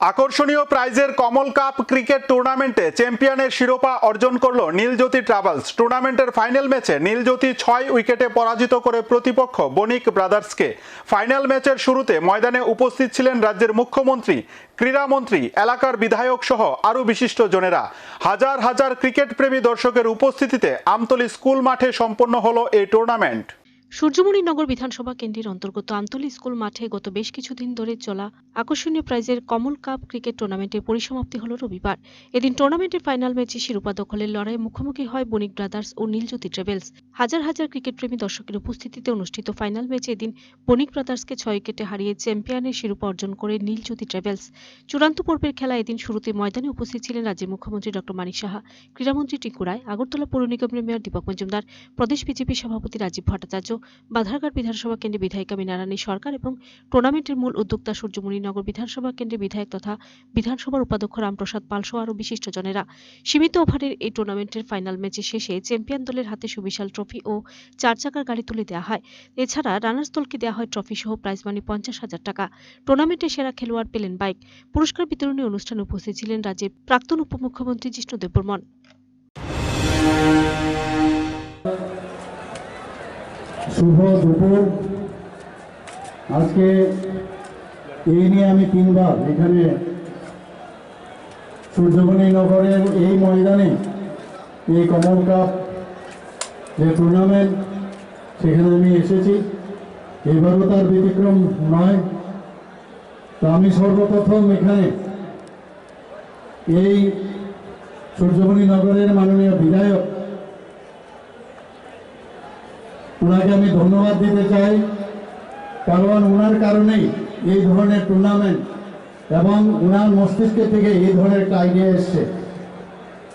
আকর্ষণীয় প্রাইজের কমল cup cricket টুর্নামেন্টে চ্যাম্পিয়নের শিরোপা অর্জন করল নীলজ্যোতি ট্রাভেলস। টুর্নামেন্টের ফাইনাল ম্যাচে নীলজ্যোতি ছয় উইকেটে পরাজিত করে প্রতিপক্ষ বণিক ব্রাদার্সকে। ফাইনাল ম্যাচের শুরুতে ময়দানে উপস্থিত ছিলেন রাজ্যের মুখ্যমন্ত্রী, ক্রীড়ামন্ত্রী, এলাকার বিধায়ক সহ আরও বিশিষ্ট জনেরা। হাজার হাজার ক্রিকেট প্রেমী দর্শকের উপস্থিতিতে আমতলী স্কুল মাঠে সম্পন্ন হলো এই টুর্নামেন্ট। সূর্যমণি নগর বিধানসভা কেন্দ্রের অন্তর্গত আমতলী স্কুল মাঠে গত বেশ কিছুদিন ধরে চলা আকর্ষণীয় প্রাইজের কমল কাপ ক্রিকেট টুর্নামেন্টের পরিসমাপ্তি হল রবিবার। এদিন টুর্নামেন্টের ফাইনাল ম্যাচে শিরোপা দখলের লড়াইয়ে মুখোমুখি হয় বণিক ব্রাদার্স ও নীলজ্যোতি ট্রেভেলস। হাজার হাজার ক্রিকেট প্রেমী দর্শকের উপস্থিতিতে অনুষ্ঠিত ফাইনাল ম্যাচে এদিন বণিক ব্রাদার্সকে ছয় উইকেটে হারিয়ে চ্যাম্পিয়নের শিরোপা অর্জন করে নীলজ্যোতি ট্রেভেলস। চূড়ান্ত পর্বের খেলা এদিন শুরুতে ময়দানে উপস্থিত ছিলেন রাজ্যের মুখ্যমন্ত্রী ডক্টর মানিক সাহা, ক্রীড়ামন্ত্রী টিঙ্কু রায়, আগরতলা পৌর নিগমের মেয়র দীপক মজুমদার, প্রদেশ বিজেপি সভাপতি রাজীব ভট্টাচার্য বাধারঘাট বিধানসভা কেন্দ্রের বিধায়িকা মীনারানী সরকার এবং টুর্নামেন্টের মূল উদ্যোক্তা সূর্যমণিনগর বিধানসভা কেন্দ্রের বিধায়ক তথা বিধানসভার উপাধ্যক্ষ রামপ্রসাদ পাল সহ আরও বিশিষ্টজনেরা। সীমিত ওভারের এই টুর্নামেন্টের ফাইনাল ম্যাচে শেষে চ্যাম্পিয়ন দলের হাতে সুবিশাল ট্রফি ও চার চাকার গাড়ি তুলে দেওয়া হয়। এছাড়া রানার্স দলকে দেওয়া হয় ট্রফি সহ প্রাইজ মানি পঞ্চাশ হাজার টাকা। টুর্নামেন্টে সেরা খেলোয়াড় পেলেন বাইক। পুরস্কার বিতরণী অনুষ্ঠানে উপস্থিত ছিলেন রাজ্যের প্রাক্তন উপমুখ্যমন্ত্রী জিষ্ণু দেববর্মন শুভ দুপুর। আজকে এই নিয়ে আমি তিনবার এখানে সূর্যমণি নগরের এই ময়দানে এই কমল কাপ যে টুর্নামেন্ট সেখানে আমি এসেছি। এবারও তার ব্যতিক্রম নয়। তা আমি সর্বপ্রথম এখানে এই সূর্যমণি নগরের মাননীয় বিধায়ক ওনাকে আমি ধন্যবাদ দিতে চাই, কারণ ওনার কারণেই এই ধরনের টুর্নামেন্ট এবং ওনার মস্তিষ্ক থেকে এই ধরনের একটা আইডিয়া এসছে।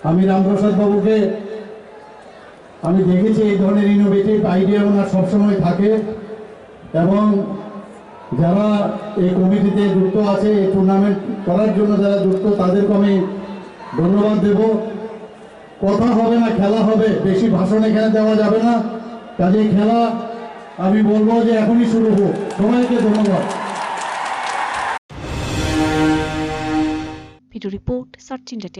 আমি রামপ্রসাদ বাবুকে, আমি দেখেছি এই ধরনের ইনোভেটিভ আইডিয়া ওনার সবসময় থাকে এবং যারা এই কমিটিতে যুক্ত আছে, এই টুর্নামেন্ট করার জন্য যারা যুক্ত তাদেরকে আমি ধন্যবাদ দেব। কথা হবে না, খেলা হবে, বেশি ভাষণ এখানে দেওয়া যাবে না। কাজে খেলা আমি বলব যে এখনই শুরু হোক। সবাইকে ধন্যবাদ। Video report search India